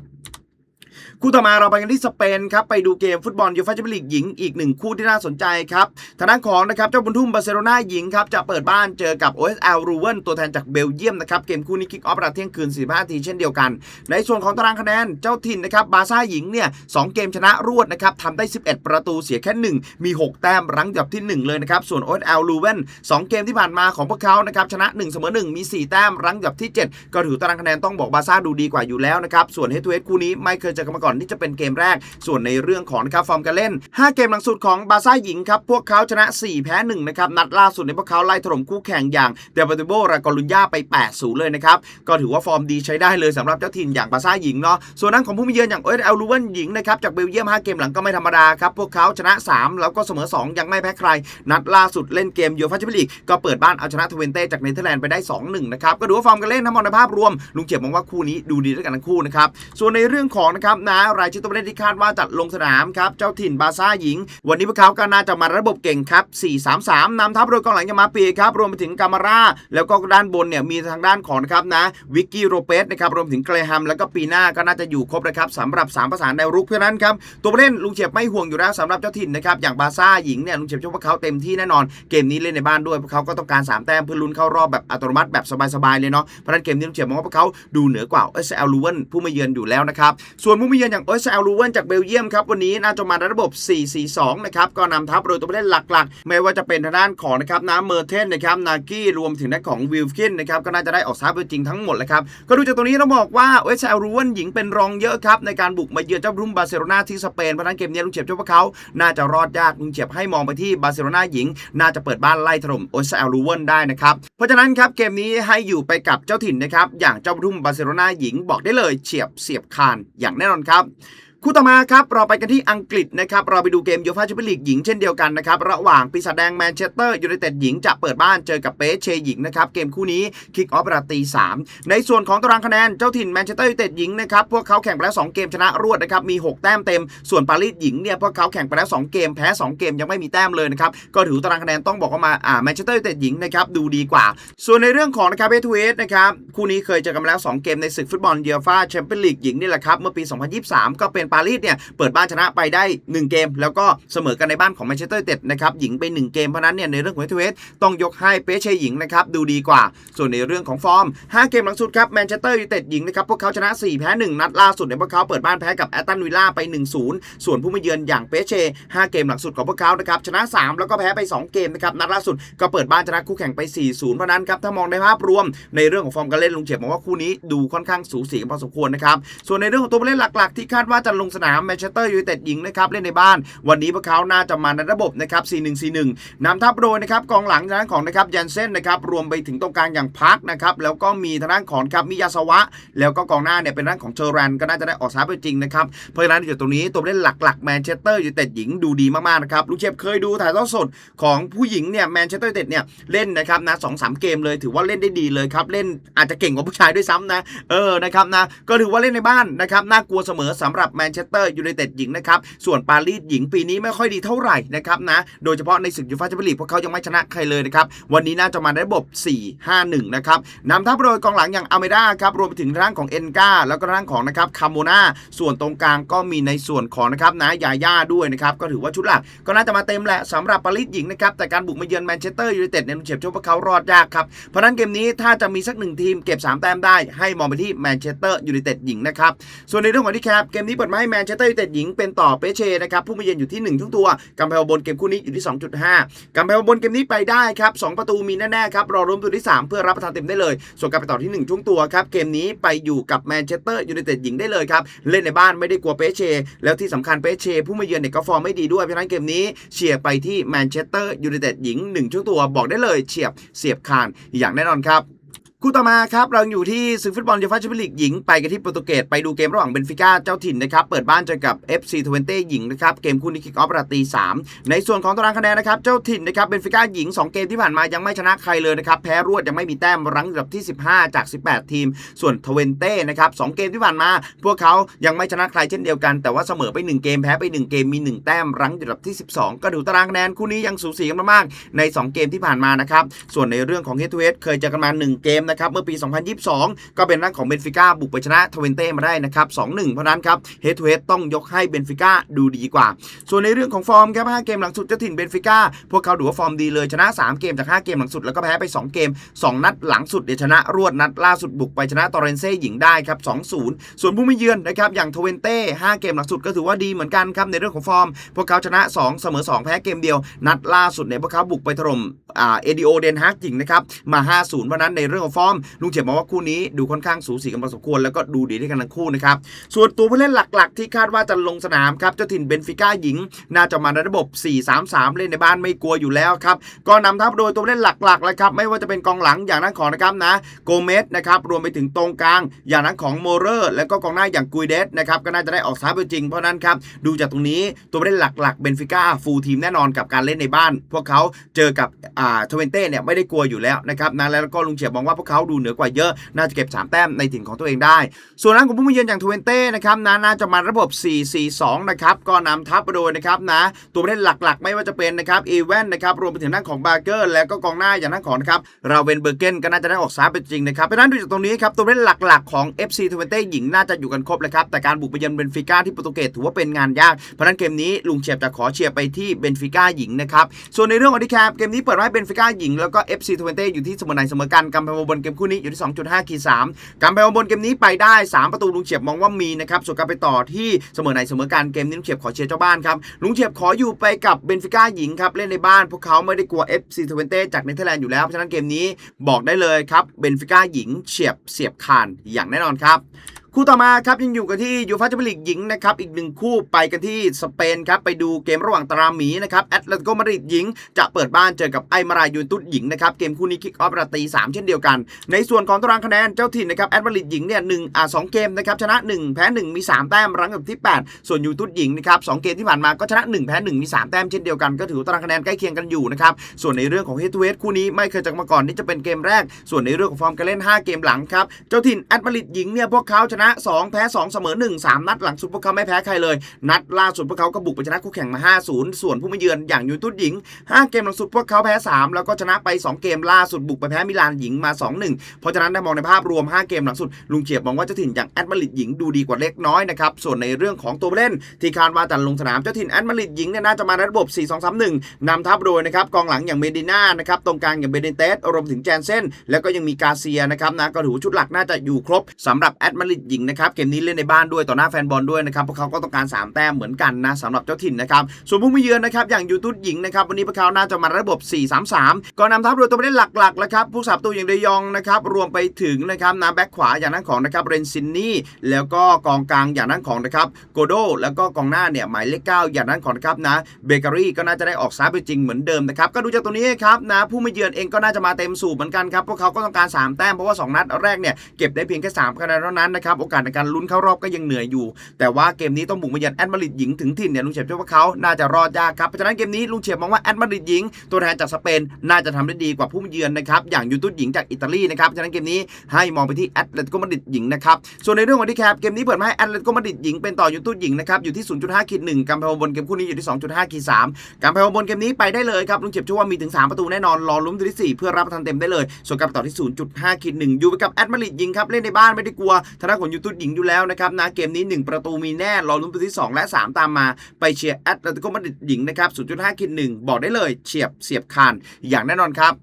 คู่ต่อมาเราไปกันที่สเปนครับไปดูเกมฟุตบอลยูฟ่าแชมเปี้ยนลีกหญิงอีกหนึ่งคู่ที่น่าสนใจครับทางด้านของนะครับเจ้าบุญทุ่มบาร์เซโลนาหญิงครับจะเปิดบ้านเจอกับ OSL r u w e n ตัวแทนจากเบลเยียมนะครับเกมคู่นี้คิกออฟเวลาเที่ยงคืน45นาทีเช่นเดียวกัน ในส่วนของตารางคะแนนเจ้าถิ่นนะครับบาซ่าหญิงเนี่ยสองเกมชนะรวดนะครับทำได้ 11 ประตูเสียแค่ 1 มี 6 แต้มรั้งอันดับที่ 1 เลยนะครับส่วน OSL r u w e n สองเกมที่ผ่านมาของพวกเขานะครับชนะ 1 เสมอ 1 มี 4 แต้มรั้งอันดับที่ 7 ก็ถือตารางคะแนนต้องบอกบาซ่าดูดีกว่าอยู่แล้วนะครับส่วนเฮดทูเฮดคู่นี้ไม่เคยเจอกันมาก่อน่อนที่จะเป็นเกมแรก ส่วนในเรื่องของนะครับฟอร์มการเล่น 5 เกมหลังสุดของบาซ่าหญิงครับพวกเขาชนะ 4 แพ้ 1 นะครับ นัดล่าสุดในพวกเขาไล่ถล่มคู่แข่งอย่างเดลปาติโบรากอลุญญาไป 8-0 เลยนะครับ ก็ถือว่าฟอร์มดีใช้ได้เลยสำหรับเจ้าถิ่นอย่างบาซ่าหญิงเนาะส่วนนั้นของผู้มีเยือนอย่างเอเอลลูเวนหญิงนะครับจากเบลเยียม 5 เกมหลังก็ไม่ธรรมดาครับพวกเขาชนะ 3 แล้วก็เสมอ 2 ยังไม่แพ้ใคร นัดล่าสุดเล่นเกมยูฟ่าแชมเปี้ยนลีกก็เปิดบ้านเอาชนะทเวนเต้จากเนเธอร์แลนด์ไปได้ 2-1 นะครับก็ดูว่าฟอร์มการเล่นทั้งหมดในภาพรวมลุงเจียบมองว่าคู่นี้ดูดีด้วยกันทั้งคู่นะครับส่วนในเรื่องของนะครับนรายชื่อตัวเล่นที่คาดว่าจะลงสนามครับเจ้าถิ่นบาซ่าหญิง วันนี้พวกเขาก็น่าจะมาระบบเก่งครับ 4-3-3นำทัพโดยกองหลังยามาปีครับรวมไปถึงกามาร่าแล้วก็ด้านบนเนี่ยมีทางด้านของนะครับนะวิกกี้โรเปสนะครับรวมถึงเกรแฮมแล้วก็ปีหน้าก็น่าจะอยู่ครบนะครับสำหรับ 3 ประสานแนวรุกเพราะฉะนั้นครับตัวเล่นลุงเฉียบไม่ห่วงอยู่แล้วสำหรับเจ้าถิ่นนะครับอย่างบาซ่าหญิงเนี่ยลุงเฉียบชื่อว่าเขาเต็มที่แน่นอนเกมนี้เล่นในบ้านด้วยพวกเขาก็ต้องการ 3 แต้มเพื่อลุ้นเข้ารอบแบบอัตโนมัติแบบสบายๆเลยเนาะเพราะฉะนั้นเกมนี้ลุงเฉียบมองว่าพวกเขาดูเหนือกว่าเอสเอลลูเวนผู้มาเยือนอยู่แล้วนะครับส่วนผู้มาเยือนอย่างเอสเอลลูเวนจากเบลเยียมครับวันนี้น่าจะมาในระบบ 4-4-2 นะครับก็นำทัพโดยตัวผู้เล่นหลักๆ ไม่ว่าจะเป็นทางด้านของนะครับน้ำเมอร์เทนนะครับนากี้รวมถึงด้านของวิลคินนะครับก็น่าจะได้ออกสตาร์ทจริงทั้งหมดเลยครับก็ดูจากตรงนี้ต้องบอกว่าเอสเอลรูวนหญิงเป็นรองเยอะครับในการบุกมาเยือนเจ้ารุ่มบาร์เซโลนาที่สเปนเพราะนั้นเกมนี้ลุงเฉียบเชื่อว่าเขาน่าจะรอดยากลุงเฉียบให้มองไปที่บาร์เซโลนาหญิง น่าจะเปิดบ้านไล่ถล่มเอสเอลรูวนได้นะครับเพราะฉะนั้นครับเกมนี้ให้อยู่ไปกับเจ้าถิ่นนะครับอย่างเจ้ารุ่มบาร์เซโลนาหญิงบอกได้เลยเฉียบเสียบคานอย่างแน่นอนครับคู่ คู่ต่อมาครับเราไปกันที่อังกฤษนะครับเราไปดูเกมยูฟ่าแชมเปี้ยนลีกหญิงเช่นเดียวกันนะครับระหว่างปีศาจแดงแมนเชสเตอร์ยูไนเต็ดหญิงจะเปิดบ้านเจอกับเปเชหญิงนะครับเกมคู่นี้คิกออฟเวลาตีสามในส่วนของตารางคะแนนเจ้าถิ่นแมนเชสเตอร์ยูไนเต็ดหญิงนะครับพวกเขาแข่งไปแล้ว 2 เกมชนะรวดนะครับมี 6 แต้มเต็ม ส่วนปารีสหญิงเนี่ยพวกเขาแข่งไปแล้ว 2 เกมแพ้ 2 เกมยังไม่มีแต้มเลยนะครับก็ถือตารางคะแนนต้องบอกว่ามาอ่าแมนเชสเตอร์ยูไนเต็ดหญิงนะครับดูดีกว่า ส่วนในเรื่องของนะครับเอทูเอสนะครับคู่นี้เคยเจอกันมาแล้ว 2 เกมในศึกฟุตบอลยูฟ่าแชมเปี้ยนลีกหญิงนี่แหละครับเมื่อปี 2023 ก็เป็นปารีสเนี่ยเปิดบ้านชนะไปได้ 1 เกม แล้วก็เสมอกันในบ้านของแมนเชสเตอร์เต็ดนะครับหญิงไป 1 เกมเพราะนั้นเนี่ยในเรื่องของเทเอสต้องยกให้เปเช่หญิงนะครับดูดีกว่า ส่วนในเรื่องของฟอร์ม 5 เกมหลังสุดครับแมนเชสเตอร์ยูไนเต็ดหญิงนะครับพวกเขาชนะ 4 แพ้ 1 นัดล่าสุดเนี่ยพวกเขาเปิดบ้านแพ้กับแอตตันวิลล่าไป 1-0 ส่วนผู้มาเยือนอย่างเปเช่5เกมหลังสุดของพวกเขานะครับชนะ 3 แล้วก็แพ้ไป 2 เกมนะครับนัดล่าสุดก็เปิดบ้านชนะคู่แข่งไป 4-0 เพราะนั้นครับถ้ามองในภาพรวมในเรื่องของฟอร์มการเล่นลุงเฉียบมองว่าคู่นี้ดูค่อนข้างสูสีกันพอสมควรนะครับส่วนในเรื่องของตัวผู้เล่นหลัก ๆ ที่คาดว่าจะลงสนามแมนเชสเตอร์ยูไนเต็ดหญิงนะครับเล่นในบ้าน วันนี้พวกเขาน่าจะมาในระบบนะครับ 4-1-4-1นำทัพโดยนะครับกองหลังทางด้านของนะครับยันเซนนะครับรวมไปถึงตรงกลางอย่างพักนะครับแล้วก็มีทางด้านของครับมิยาสวะ แล้วก็กองหน้าเนี่ยเป็นด้านของเชอร์แรนก็น่าจะได้ออกสตาร์ทไปจริงนะครับเพราะฉะนั้นเดี๋ยวตรงนี้ตัวเล่นหลักๆแมนเชสเตอร์ยูไนเต็ดหญิงดูดีมากๆนะครับลูกเชฟเคยดูถ่ายทอดสดของผู้หญิงเนี่ยแมนเชสเตอร์ยูไนเต็ดเนี่ยเล่นนะครับนะสองสามเกมเลยถือว่าเล่นได้ดีเลยครับเล่นอาจจะเก่งกว่าผู้ชายด้วยซ้ำนะเออนะครับนะก็ถือว่าเล่นในบ้านนะครับน่ากลัวเสมอสำหรับแมนนเชสเตอร์ยูไนเต็ดหญิงนะครับส่วนปารีสหญิงปีนี้ไม่ค่อยดีเท่าไหร่นะครับนะโดยเฉพาะในศึกยูฟ่าแชมเปี้ยนลีกพวกเขายังไม่ชนะใครเลยนะครับวันนี้น่าจะมาในระบบ 4-5-1 นะครับนำทัพโดยกองหลังอย่างอเมด้าครับรวมไปถึงร่างของเอ็นกาแล้วก็ร่างของนะครับคาโมนาส่วนตรงกลางก็มีในส่วนของนะครับนะยาย่าด้วยนะครับก็ถือว่าชุดหลักก็น่าจะมาเต็มแหละสำหรับปารีสหญิงนะครับแต่การบุกมาเยือนแมนเชสเตอร์ยูไนเต็ดเนี่ยเฉียบชว่าเขารอดยากครับเพราะนั้นเกมนี้ถ้าจะมีสักหนึ่งทีมเก็บ 3 แต้มได้ ให้มองไปที่แมนเชสเตอร์ยูไนเต็ดหญิงนะครับส่วนในเรื่องของที่แคปเกมนี้เปิดมาให้แมนเชสเตอร์ยูไนเต็ดหญิงเป็นต่อเปเช่นะครับผู้มาเยือนอยู่ที่ 1 ทุกตัวกำแพงบนเกมคู่นี้อยู่ที่ 2.5กำแพงบนเกมนี้ไปได้ครับสองประตูมีแน่ๆครับรอรวมตัวที่ 3 เพื่อรับประทานเต็มได้เลย ส่วนการไปต่อที่ 1 ช่วงตัวครับเกมนี้ไปอยู่กับแมนเชสเตอร์ยูไนเต็ดหญิงได้เลยครับเล่นในบ้านไม่ได้กลัวเปเช่แล้วที่สำคัญเปเช่ผู้มาเยือนเนี่ยก็ฟอร์มไม่ดีด้วยเพราะฉะนั้นเกมนี้เชียร์ไปที่แมนเชสเตอร์ยูไนเต็ดหญิง1ช่วงตัวบอกได้เลยเฉียบเสียบคานอย่างแน่นอนครับ คู่ต่อมาครับเราอยู่ที่ศึกฟุตบอลยูฟ่าแชมเปี้ยนลีกหญิงไปกันที่โปรตุเกสไปดูเกมระหว่างเบนฟิก้าเจ้าถิ่นนะครับเปิดบ้านเจอกับ FC ทเวนเต้หญิงนะครับเกมคู่นี้คิกออฟราตี3ในส่วนของตารางคะแนนนะครับเจ้าถิ่นนะครับเบนฟิก้าหญิง 2 เกมที่ผ่านมายังไม่ชนะใครเลยนะครับแพ้รวดยังไม่มีแต้มรั้งอันดับที่ 15 จาก 18 ทีม ส่วนทเวนเต้นะครับสเกมที่ผ่านมา พวกเขายังไม่ชนะใครเช่นเดียวกันแต่ว่าเสมอไป 1 เกมแพ้ไป 1 เกมมี 1 แต้มรั้งอันดับที่ 12 ก็ดูตารางคะแนนคู่นี้ยังสูสีกันมากๆใน 2 เกมที่ผ่านมานะครับส่วนในเรื่องของเฮดทูเฮดเคยเจอกันมา 1 เกมนะครับเมื่อปี 2022 ก็เป็นนักของเบนฟิก้าบุกไปชนะทเวนเต้มาได้นะครับ2-1 เพราะนั้นครับเฮดทูเฮดต้องยกให้เบนฟิก้าดูดีกว่า ส่วนในเรื่องของฟอร์มครับ5เกมหลังสุดเจ้าถิ่นเบนฟิก้าพวกเขาดูว่าฟอร์มดีเลยชนะ 3 เกมจาก 5 เกมหลังสุดแล้วก็แพ้ไป 2 เกม 2 นัดหลังสุดเดี๋ยวชนะรวดนัดล่าสุดบุกไปชนะตอร์เรนเซ่หญิงได้ครับ2-0 ส่วนผู้ไม่เยือนนะครับอย่างทเวนเต้5เกมหลังสุดก็ถือว่าดีเหมือนกันครับในเรื่องของฟอร์ม พวกเขาชนะ 2 เสมอ 2 แพ้เกมเดียว นัดล่าสุดเนี่ยพวกเขาบุกไปถล่มเอดิโอเดนฮากหญิงนะครับมา 5-0เพราะนั้นในเรื่องของฟอร์มลุงเฉียบมองว่าคู่นี้ดูค่อนข้างสูสีกันพอสมควรแล้วก็ดูดีด้วยกันทั้งคู่นะครับส่วนตัวผู้เล่นหลักๆ ที่คาดว่าจะลงสนามครับเจ้าถิ่นเบนฟิก้าหญิง น่าจะมาในระบบ 4-3-3 เล่นในบ้านไม่กลัวอยู่แล้วครับก็นำทัพโดยตัวผู้เล่นหลักๆเลยครับไม่ว่าจะเป็นกองหลังอย่างนั้นของนะครับนะโกเมสนะครับรวมไปถึงตรงกลาง อย่างนั้นของโมเรอร์ แล้วก็กองหน้าอย่างกุยเดสนะครับก็น่าจะได้ออกซ้ายไปจริงเพราะนั้นครับดูจากตรงนี้ตัวผู้เล่นหลักๆเบนฟิก้าฟูลทีมแน่นอนกับการเล่นในบ้าน พวกเขาเจอกับอ่าทเวนเต้เนี่ยไม่ได้กลัวอยู่แล้วนะครับนะแล้วก็ลุงเฉียบมองว่าพวกเขาดูเหนือกว่าเยอะ น่าจะเก็บสามแต้มในถิ่นของตัวเองได้ ส่วนนักของผู้มาเยือนอย่างทเวนเต้นะครับนะน่าจะมาระบบ 4-4-2 นะครับ ก็นำทัพโดยนะครับนะ ตัวผู้เล่นหลักๆ ไม่ว่าจะเป็นนะครับอีเวนนะครับ รวมไปถึงด้านของบาร์เกอร์ แล้วก็กองหน้าอย่างด้านของนะครับราเวนเบอร์เกนก็น่าจะได้ออกซ้ายไปจริงนะครับ เพราะนั้นดูจากตรงนี้ครับ ตัวผู้เล่นหลักๆของ FC ทเวนเต้หญิงน่าจะอยู่กันครบเลยครับ แต่การบุกไปเยือนเบนฟิก้าที่โปรตุเกสถือว่าเป็นงานยาก เพราะนั้นเกมนี้ลุงเฉียบจะขอเชียร์ไปที่เบนฟิก้าหญิงนะครับ ส่วนในเรื่ององที่แคปเกมนี้เปิดไว้เบนฟิก้าหญิงแล้วก็ FC ทเวนเต้อยู่ที่เสมอไหนเสมอกันกำแพงบนเกมคู่นี้อยู่ที่ 2.5 กีสามการไปบนเกมนี้ไปได้ 3 ประตูลุงเฉียบมองว่ามีนะครับส่วนการไปต่อที่เสมอไหนเสมอการเกมนี้ลุงเฉียบขอเชียร์เจ้าบ้านครับลุงเฉียบขออยู่ไปกับเบนฟิก้าหญิงครับเล่นในบ้านพวกเขาไม่ได้กลัว FC ทเวนเต้จากเนเธอร์แลนด์อยู่แล้วเพราะฉะนั้นเกมนี้บอกได้เลยครับเบนฟิก้าหญิงเฉียบเสียบคานอย่างแน่นอนครับ คู่ต่อมาครับยังอยู่กันที่ยูฟ่าแชมเปี้ยนลีกหญิงนะครับอีกหนึ่งคู่ไปกันที่สเปนครับไปดูเกมระหว่างตราหมีนะครับแอตเลติโกมาดริดหญิง จะเปิดบ้านเจอกับไอมารายูนตุสหญิงนะครับเกมคู่นี้คิกออฟราตีสามเช่นเดียวกัน ในส่วนของตารางคะแนนเจ้าถิ่นนะครับแอตมาดริดหญิงเนี่ยหนึ่งอ่าสองเกมนะครับชนะ 1 แพ้ 1 มี 3 แต้มรั้งอันดับที่ 8 ส่วนยูตุสหญิงนะครับสองเกมที่ผ่านมาก็ชนะ 1 แพ้ 1 มี 3 แต้มเช่นเดียวกันก็ถือตารางคะแนนใกล้เคียงกันอยู่นะครับส่วนในเรื่องของเฮดทูเฮดคู่นี้ไม่เคยจอกันมาก่อนนี่จะเป็นเกมแรก ส่วนในเรื่องของฟอร์มการเล่น 5 เกมหลังครับเจ้าถิ่นแอตมาดริดหญิงเนี่ยพวกเขาชนะ2แพ้2เสมอ1 3 นัดหลังสุดพวกเขาไม่แพ้ใครเลย นัดล่าสุดพวกเขาก็บุกไปชนะคู่แข่งมา 5-0 ส่วนผู้มาเยือนอย่างยูตุสหญิง 5 เกมหลังสุดพวกเขาแพ้ 3 แล้วก็ชนะไป 2 เกมล่าสุดบุกไปแพ้มิลานหญิงมา 2-1 เพราะฉะนั้นถ้ามองในภาพรวม 5 เกมหลังสุดลุงเฉียบมองว่าเจ้าถิ่นอย่างแอตมาดริดหญิงดูดีกว่าเล็กน้อยนะครับส่วนในเรื่องของตัวเล่น ที่คาดว่าจะลงสนามเจ้าถิ่นแอตมาดริดหญิงเนี่ยน่าจะมาในระบบ 4-2-3-1นำทัพโดยนะครับกองหลังอย่างเมดิน่านะครับตรงกลางอย่างเบเนเตสรวมถึงแจนเซนแล้วก็ยังมีกาเซียนะครับนะก็ถือชุดหลักน่าจะอยู่ครบสำหรับแอตมาริดหญิงนะครับเกมนี้เล่นในบ้านด้วยต่อหน้าแฟนบอลด้วยนะครับพวกเขาก็ต้องการ 3 แต้มเหมือนกันนะสำหรับเจ้าถิ่นนะครับส่วนผู้มาเยือนนะครับอย่างยูทูตหญิงนะครับวันนี้พวกเขาน่าจะมาระบบ 4-3-3 ก็นำทัพโดยตัวผู้เล่นหลักๆแล้วครับผู้สาประตูอย่างเดยองนะครับรวมไปถึงนะครับน้ำแบ็คขวาอย่างนั้นของนะครับเรนซินนี่แล้วก็กองกลางอย่างนั้นของนะครับโกโดแล้วก็กองหน้าเนี่ยหมายเลขเก้าอย่างนั้นของนะครับนะเบเกอรี่ก็น่าจะได้ออกซ้ายไปจริงเหมือนเดิมนะครับก็ดูจากตรงนี้ครับนะผู้มาเยือนเองก็น่าจะมาเต็มสูบเหมือนกันครับพวกเขาก็ต้องการ 3 แต้มเพราะว่า 2 นัดแรกเนี่ยเก็บได้เพียงแค่3คะแนนเท่านั้นนะครับโอกาสในการลุ้นเข้ารอบก็ยังเหนื่อยอยู่ แต่ว่าเกมนี้ต้องบุกมาเยือนแอตมาดริดหญิงถึงถิ่นเนี่ยลุงเฉียบเชื่อว่าเขาน่าจะรอดยากครับเพราะฉะนั้นเกมนี้ลุงเฉียบมองว่าแอตมาดริดหญิง ตัวแทนจากสเปนน่าจะทำได้ดีกว่าผู้มาเยือนนะครับอย่างยูทูตหญิงจากอิตาลีนะครับเพราะฉะนั้นเกมนี้ให้มองไปที่แอตเลติโกมาดริดหญิงนะครับส่วนในเรื่องของที่แคปเกมนี้เปิดมาให้แอตเลติโกมาดริดหญิงเป็นต่อยูทูตหญิงนะครับอยู่ที่ 0.5ขีด1กำแพงบนเกมคู่นี้อยู่ที่ 2.5ขีด3กำแพงบนเกมนี้ไปได้เลยครับลุงเฉียบเชื่อว่ามีถึง 3 ประตูแน่นอนรอลุ้นตัวที่ 4 เพื่อรับทานเต็มได้เลยส่วนการต่อที่ 0.5ขีด1อยู่ไปกับแอตมาดริดหญิงครับเล่นในบ้านไม่ได้กลัวทางด้านของยูทูตหญิงอยู่แล้วนะครับนะเกมนี้ 1 ประตูมีแน่รอลุ้นตัวที่ 2 และ 3 ตามมาไปเชียร์แอตเลติโกมาดริดหญิงนะครับ0.5คิด1บอกได้เลยเฉียบเสียบคานอย่างแน่นอนครับ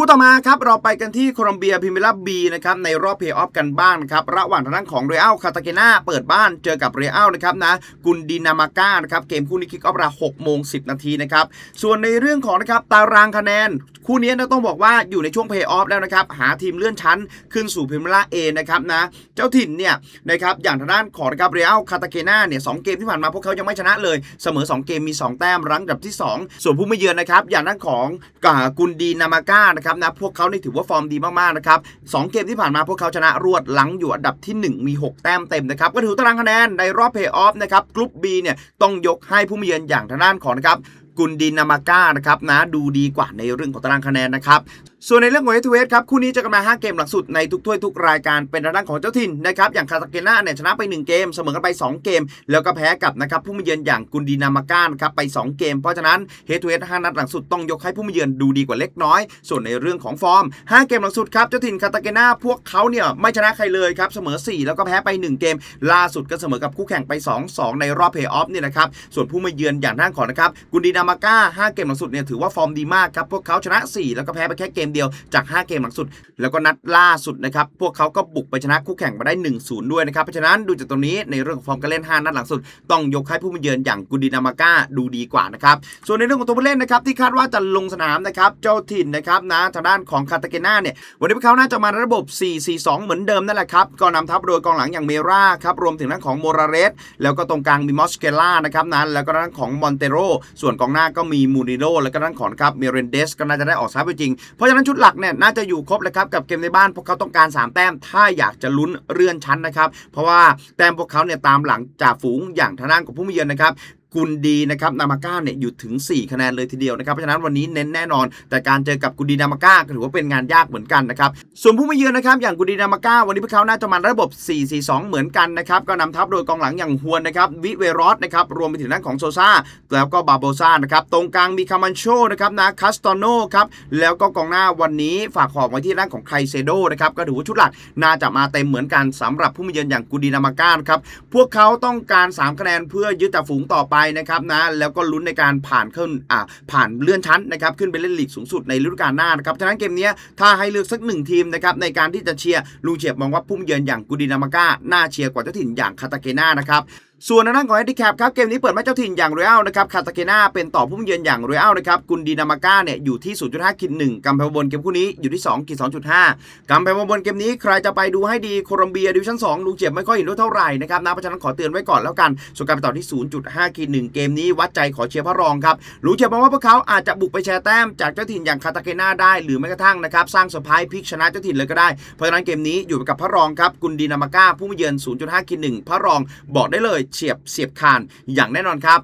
คู่ต่อมาครับเราไปกันที่โคลอมเบียพรีเมลีกบีนะครับในรอบเพย์ออฟกันบ้างนะครับระหว่างทางด้านของเรอัลคาตาเกนาเปิดบ้านเจอกับเรอัลนะครับนะกุนดินามาก้านะครับเกมคู่นี้คิกออฟเวลา6โมง10นาทีนะครับส่วนในเรื่องของนะครับตารางคะแนน คู่นี้นะต้องบอกว่าอยู่ในช่วงเพย์ออฟแล้วนะครับหาทีมเลื่อนชั้นขึ้นสู่พรีเมลีกเอนะครับนะเจ้าถิ่นเนี่ยนะครับอย่างทางด้านของนะครับเรอัลคาตาเกนาเนี่ยสองเกมที่ผ่านมาพวกเขายังไม่ชนะเลยเสมอ 2 เกมมี 2 แต้มรั้งอันดับที่ 2 ส่วนผู้ไมาเยือนนะครับอย่างด้านของกากุนดีนามาก้านะครับนะพวกเขานี่ถือว่าฟอร์มดีมากๆนะครับสองเกมที่ผ่านมาพวกเขาชนะรวดหลังอยู่อันดับที่ 1 มี 6 แต้มเต็มนะครับก็ถือตารางคะแนนในรอบเพย์ออฟนะครับกลุ่ม B เนี่ยต้องยกให้ผู้มาเยือนอย่างทางด้านของนะครับกุนดินามาก้านะครับนะดูดีกว่าในเรื่องของตารางคะแนนนะครับส่วนในเรื่องของเฮทเวสครับคู่นี้จะกันมา 5 เกมหลังสุดในทุกถ้วยทุกรายการเป็นทางด้านของเจ้าถิ่นนะครับอย่างคาตาเกน่าเนี่ยชนะไป 1 เกม เสมอกันไป 2 เกม แล้วก็แพ้กับนะครับผู้มาเยือนอย่างกุนดีนามาก้านครับไป 2 เกม เพราะฉะนั้นเฮทเวส5นัดหลังสุดต้องยกให้ผู้มาเยือนดูดีกว่าเล็กน้อย ส่วนในเรื่องของฟอร์ม 5 เกมหลังสุดครับเจ้าถิ่นคาตาเกน่าพวกเขาเนี่ยไม่ชนะใครเลยครับเสมอ 4 แล้วก็แพ้ไป 1 เกม ล่าสุดก็เสมอกับคู่แข่งไป 2-2 ในรอบเพย์ออฟเนี่ยนะครับส่วนผู้มาเยือนอย่างทาของนะครับกุนดีนามาก้า5เกมหลังสุดเนี่ยถือว่าฟอร์มดีมากครับพวกเขาชนะ 4 แล้วก็แพ้ไปแค่เกมเดียวจาก 5 เกมหลังสุด แล้วก็นัดล่าสุดนะครับ พวกเขาก็บุกไปชนะคู่แข่งมาได้ 1-0 ด้วยนะครับ เพราะฉะนั้นดูจากตรงนี้ในเรื่องของฟอร์มการเล่น 5 นัดหลังสุด ต้องยกให้ผู้มาเยือนอย่างกุดินามาก้าดูดีกว่านะครับ ส่วนในเรื่องของตัวผู้เล่นนะครับที่คาดว่าจะลงสนามนะครับเจ้าถิ่นนะครับนะทางด้านของคาตาเกน่าเนี่ยวันนี้พวกเขาน่าจะมาในระบบ 4-4-2 เหมือนเดิมนั่นแหละครับก็นำทัพโดยกองหลังอย่างเมราครับรวมถึงด้านของโมราเรสแล้วก็ตรงกลางมีมอสเกล่านะครับนะแล้วก็ด้านของมอนเตโรส่วนกองหน้าก็มีมูนิโนแล้วก็ด้านของครับเมเรนเดสก็น่าจะได้ออกซ้ายไปจริงเพราะฉะนั้นชุดหลักเนี่ยน่าจะอยู่ครบเลยครับกับเกมในบ้านพวกเขาต้องการ 3 แต้ม ถ้าอยากจะลุ้นเลื่อนชั้นนะครับ เพราะว่าแต้มพวกเขาเนี่ยตามหลังจากฝูงอย่างทางด้านของผู้มีเยือนนะครับ กุนดีนะครับนามาก้าเนี่ยอยู่ถึง 4 คะแนนเลยทีเดียวนะครับเพราะฉะนั้นวันนี้เน้นแน่นอน แต่การเจอกับกุนดีนามาก้าก็ถือว่าเป็นงานยากเหมือนกันนะครับส่วนผู้มาเยือนนะครับอย่างกุนดีนามาก้าวันนี้พวกเขาน่าจะมาระบบ 4-4-2 เหมือนกันนะครับก็นำทัพโดยกองหลังอย่างฮวนนะครับวิเวรอสนะครับรวมไปถึงด้านของโซซาแล้วก็บาโบซานะครับตรงกลางมีคามันโชนะครับนะคัสตโนครับแล้วก็กองหน้าวันนี้ฝากขอบไว้ที่ด้านของไคเซโดนะครับก็ถือว่าชุดหลักน่าจะมาเต็มเหมือนกันสำหรับผู้มาเยือนอย่างกุนดีนามาก้านะครับพวกเขาต้องการ 3 คะแนนเพื่อยึดจ่าฝูงต่อไปนะครับนะแล้วก็ลุ้นในการผ่านขึ้นอ่าผ่านเลื่อนชั้นนะครับขึ้นไปเล่นลีกสูงสุดในฤดูกาลหน้านะครับฉะนั้นเกมนี้ถ้าให้เลือกสักหนึ่งทีมนะครับในการที่จะเชียร์ลุงเฉียบมองว่าผู้มเยือนอย่างกูดินามาก้าน่าเชียร์กว่าเจ้าถิ่นอย่างคาตาเกน่านะครับ ส่วนทางด้านของแฮนดิแคปครับเกมนี้เปิดมาเจ้าถิ่นอย่างร o ยัลนะครับคาตาเกนาเป็นต่อผู้เยือนอย่างร o ยัลนะครับกุนดีนามาก้าเนี่ยอยู่ที่ 0.5คิด1กำแพงบนเกมคู่นี้อยู่ที่2กิด2.5กำแพงบนเกมนี้ใครจะไปดูให้ดีโคลอมเบียดิวชั่น2ลุงเจียบไม่ค่อยเห็นด้วยเท่าไหร่นะครับนะเพราะฉะนั้นขอเตือนไว้ก่อนแล้วกันส่วนการไปต่อที่ 0.5คิด1เกมนี้วัดใจขอเชียร์พระรองครับลุงเจียบมองว่าพวกเขาอาจจะบุกไปแชร์แต้มจากเจ้าถิ่นอย่างคาตาเกนาได้ หรือแม้กระทั่งนะครับสร้างเซอร์ไพรส์พลิกชนะเจ้าถิ่นเลยก็ได้เพราะฉะนั้นเกมนี้อยู่กับพระรองครับกุนดีนามาก้าผู้เยือน0.5คิด1พระรองบอกได้เลยเฉียบเสียบคานอย่างแน่นอนครับ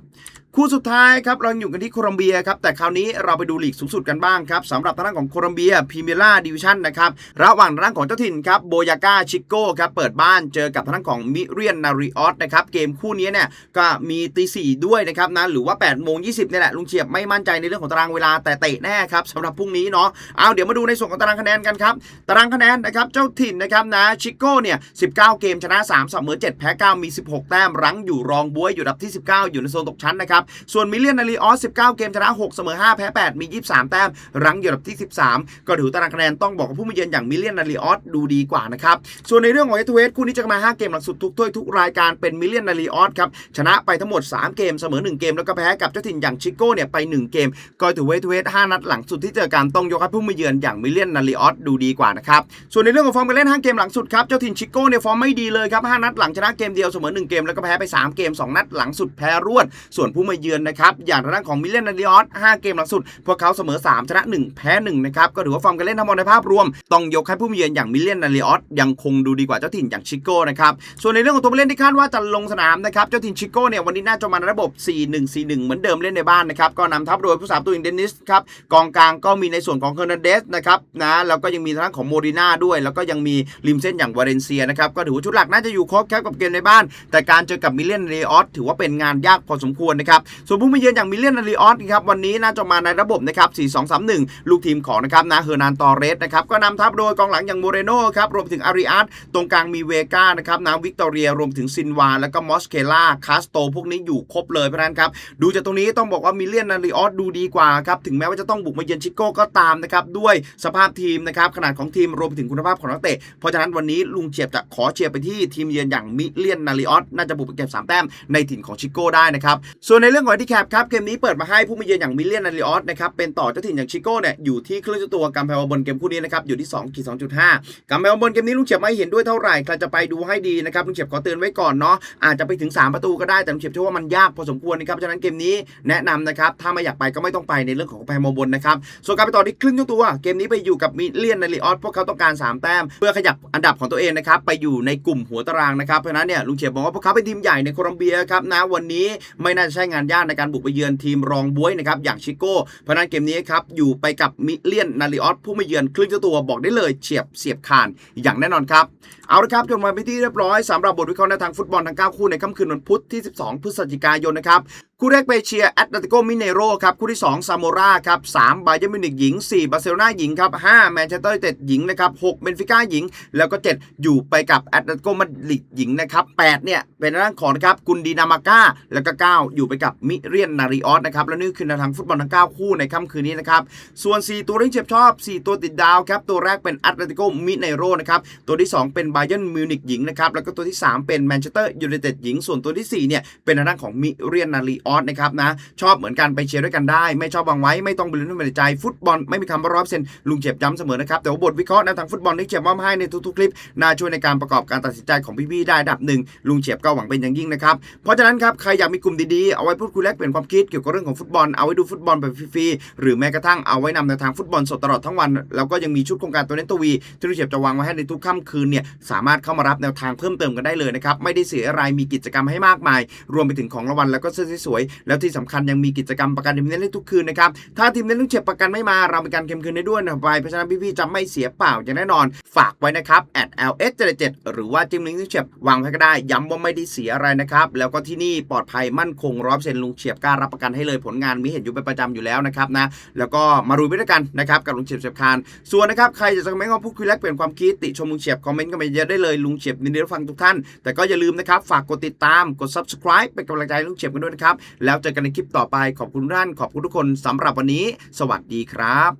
คู่สุดท้ายครับเราอยู่กันที่โคลอมเบียครับแต่คราวนี้เราไปดูลีกสูงสุดกันบ้างครับสำหรับทางด้านของโคลอมเบียพรีเมียร่าดิวิชั่นนะครับระหว่างทางด้านของเจ้าถิ่นครับโบยาก้าชิโก้ครับเปิดบ้านเจอกับทางด้านของมิเรียนนาริออสนะครับเกมคู่นี้เนี่ยก็มีตีสี่ด้วยนะครับนะหรือว่า8ปดโมงยีนี่แหละลุงเฉียบไม่มั่นใจในเรื่องของตารางเวลาแต่เตะแน่ครับสำหรับพรุ่งนี้เนาะเอาเดี๋ยวมาดูในส่วนของตารางคะแนนกันครับตารางคะแนนนะครับเจ้าถิ่นนะครับนะชิโก้เนี่ย19เกมชนะ3เสมอ7แพ้9มี 16 แต้มรั้งอยู่รองบวยอยู่ดับที่ 19 อยู่ในโซนตกชั้นนะครับส่วนมิเลียนนารีออส 19 เกมชนะ 6 เสมอ 5 แพ้ 8 มี 23 แต้ม รั้งอยู่อันดับที่ 13 ก็ถือตารางคะแนนต้องบอกกับผู้มาเยือนอย่างมิเลียนนารีออสดูดีกว่านะครับ ส่วนในเรื่องของเอทเวสคู่นี้จะมา 5 เกมหลังสุดทุกถ้วยทุกรายการเป็นมิเลียนนารีออสครับ ชนะไปทั้งหมด 3 เกม เสมอ 1 เกม แล้วก็แพ้กับเจ้าถิ่นอย่างชิโก้เนี่ยไป 1 เกม ก็ถือเวทเวส5นัดหลังสุดที่เจอกันต้องยกให้ผู้มาเยือนอย่างมิเลียนนารีออสดูดีกว่านะครับ ส่วนในเรื่องของฟอร์มการเล่น5เกมหลังสุดครับเจ้าถิ่นชิโก้เนี่ยฟอร์มไม่ดีเลยครับ5นัดหลังชนะเกมเดียวเสมอ 1 เกมแล้วก็แพ้ไป 3 เกม 2 นัดหลังสุดแพ้รวดส่วนผู้มาเยือนนะครับ อย่างทางด้านของมิเลนนาริออส5เกมหลังสุด พวกเขาเสมอ 3 ชนะ 1 แพ้ 1 นะครับ ก็ถือว่าฟอร์มการเล่นทั้งหมดในภาพรวม ต้องยกให้ผู้มาเยือนอย่างมิเลนนาริออสยังคงดูดีกว่าเจ้าถิ่นอย่างชิโก้นะครับ ส่วนในเรื่องของตัวผู้เล่นที่คาดว่าจะลงสนามนะครับ เจ้าถิ่นชิโก้เนี่ยวันนี้น่าจะมาในระบบ 4-1-4-1 เหมือนเดิมเล่นในบ้านนะครับ ก็นำทัพโดยผู้สาประตูอย่างเดนิสครับ กองกลางก็มีในส่วนของเคอร์นันเดสนะครับนะ แล้วก็ยังมีทางของโมริน่าด้วย แล้วก็ยังมีริมเส้นอย่างวาเลนเซียนะครับ ก็ถือว่าชุดหลักน่าจะอยู่ครบแค่กับเกมในบ้าน แต่การเจอกับมิเลนนาริออสถือว่าเป็นงานยากพอสมควรนะครับส่วนผู้มาเยือนอย่างมิเลียนนาริออสครับวันนี้น่าจะมาในระบบนะครับ 4-2-3-1 ลูกทีมของนะครับนะเฮอร์นานตอเรสนะครับก็นำทัพโดยกองหลังอย่างโมเรโนครับรวมถึงอาริอัสตรงกลางมีเวกานะครับนาวิกตอเรียรวมถึงซินวา แล้วก็มอสเคล่าคาสโต พวกนี้อยู่ครบเลยเพราะนั้นครับดูจากตรงนี้ต้องบอกว่ามิเลียนนาริออสดูดีกว่าครับถึงแม้ว่าจะต้องบุกมาเยือนชิโก้ก็ตามนะครับด้วยสภาพทีมนะครับขนาดของทีมรวมถึงคุณภาพของนักเตะเพราะฉะนั้นวันนี้ลุงเฉียบจะขอเชียร์ไปที่ทีมเยือนอย่างมิเลียนนาริออสน่าจะบุกไปเก็บสามแต้มในถิ่นของชิโก้ได้นะครับส่วนในเรื่องของที่แคปครับ เกมนี้เปิดมาให้ผู้มาเยือนอย่างมิเลียนนาริออสนะครับ เป็นต่อเจ้าถิ่นอย่างชิโก้เนี่ยอยู่ที่ครึ่งตัวกำแพงบนเกมคู่นี้นะครับ อยู่ที่2ขีด2.5กำแพงบนเกมนี้ลุงเฉียบไม่เห็นด้วยเท่าไหร่ใครจะไปดูให้ดีนะครับลุงเฉียบขอเตือนไว้ก่อนเนาะอาจจะไปถึง 3 ประตูก็ได้แต่ลุงเฉียบเชื่อว่ามันยากพอสมควรนะครับฉะนั้นเกมนี้แนะนำนะครับถ้าไม่อยากไปก็ไม่ต้องไปในเรื่องของกำแพงบนนะครับส่วนการไปต่อที่ครึ่งตัว เกมนี้ไปอยู่กับมิเลียนนาริออสพวกเขาต้องการ 3 แต้ม เพื่อขยับอันดับของตัวเองนะครับไปอยู่ในกลุ่มหัวตารางนะครับเพราะนั้นเนี่ยลุงเฉียบบอกว่าพวกเขาเป็นทีมใหญ่ในโคลอมเบียครับนะวันนี้ไม่น่าจะใช่งานยากในการบุกไปเยือนทีมรองบวยนะครับอย่างชิโก้ เพราะนั้นเกมนี้ครับอยู่ไปกับมิเลียนนาริออสผู้มาเยือนครึ่งเจ้าตัวบอกได้เลยเฉียบเสียบคานอย่างแน่นอนครับเอาละครับจบมาไปนที่เรียบร้อยสำหรับบทวิเคราะห์ในทางฟุตบอลทั้ง9คู่ในค่ำคืนวันพุธที่ 12 พฤศจิกายนนะครับ คู่แรกไปเชียร์แอตเลติโกมิเนโรครับคู่ที่ 2 ซาม o ราครับ3บาเยร์มิวนิกหญิง 4 บาร์เซโลนาหญิงครับ5แมนเชสเตอร์ยูไนเต็ดหญิงนะครับ6เบนฟิก้าหญิง แล้วก็ 7 อยู่ไปกับแอตเลติโกมาดริดหญิงนะครับ8เนี่ยเป็นทางของนะครับกุนดีนามาก้าแล้วก็ 9 อยู่ไปกับมิเรียนนาริออสนะครับและนี่คือแนวทางฟุตบอลทั้ง 9 คู่ในค่ำคืนนี้นะครับส่วน 4 ตัวที่เจ็บชอบ 4 ตัวติดดาวครับตัวแรกเป็นแอตเลติโกมิเนโรนะครับตัวที่ 2 เป็นบาเยร์มิวนิกหญิงนะครับแล้วก็ตัวที่ 3 เป็นแมนเชสเตอร์ยูไนเต็ดหญิง ส่วนตัวทีสี่4เนี่ยเป็นทางด้านของมิเรียนนาริออสนะครับนะชอบเหมือนกันไปเชียร์ด้วยกันได้ ไม่ชอบวางไว้ไม่ต้องไปลุ้นไม่ใจฟุตบอลไม่มีคำว่าร้อยเปอร์เซ็นต์ลุงเจ็บย้ำเสมอนะครับแต่ว่าบทวิเคราะห์แนวทางฟุตบอลที่เจ็บว่าให้ในทุกๆคลิปน่าช่วยในการประกอบการตัดสินใจของพี่ๆได้ดับหนึ่งลุงเฉียบก็หวังเป็นอย่างยิ่งนะครับเพราะฉะนั้นครับใครอยากมีกลุ่มดีๆเอาไว้พูดคุยแลกเปลี่ยนความคิดเกี่ยวกับเรื่องของฟุตบอลเอาไว้ดูฟุตบอลแบบฟรีๆหรือแม้กระทั่งเอาไว้นำแนวทางฟุตบอลสดตลอดทั้งวัน แล้วก็ยังมีชุดโครงการตัวเน้นตัววีที่ลุงเฉียบจะวางไว้ให้ในทุกค่ำคืนเนี่ยสามารถเข้ามารับแนวทางเพิ่มเติมกันได้เลยนะครับไม่ได้เสียอะไรมีกิจกรรมให้มากมาย รวมไปถึงของรางวัลแล้วก็เสื้อสวยแล้วที่สำคัญยังมีกิจกรรมประกันทีมเน้นให้ทุกคืนนะครับ ถ้าทีมเน้นลุงเฉียบประกันไม่มาเราเป็นการเค็มคืนได้ด้วยนะไปเพราะฉะนั้นพี่ๆจะไม่เสียเปล่าอย่างแน่นอน ฝากไว้นะครับ at ls 7 7หรือว่าจิ้มลิงก์ลุงเฉียบวางไว้ก็ได้ ย้ำว่าไม่ได้เสียอะไรนะครับแล้วก็ที่นี่ปลอดภัยมั่นคงร้อยเปอร์เซ็นต์ลุงเฉียบกล้ารับประกันให้เลยผลงานมีเห็นอยู่เป็นประจำอยู่แล้วนะครับนะแล้วก็มารุยไปด้วยกันนะครับกับลุงเฉียบเฉียบคานส่วนนะครับใครจะคอมเมนต์ก็พูดคุยแลกเปลี่ยนความคิดติชมลุงเฉียบคอมเมนต์กันมาเยอะได้เลยลุงเฉียบยินดีรับฟังทุกท่าน แต่ก็อย่าลืมนะครับฝากกดติดตามกด subscribe เป็นกำลังใจลุงเฉียบกันด้วยนะครับแล้วเจอกันในคลิปต่อไปขอบคุณทุกท่านขอบคุณทุกคนสำหรับวันนี้ สวัสดีครับ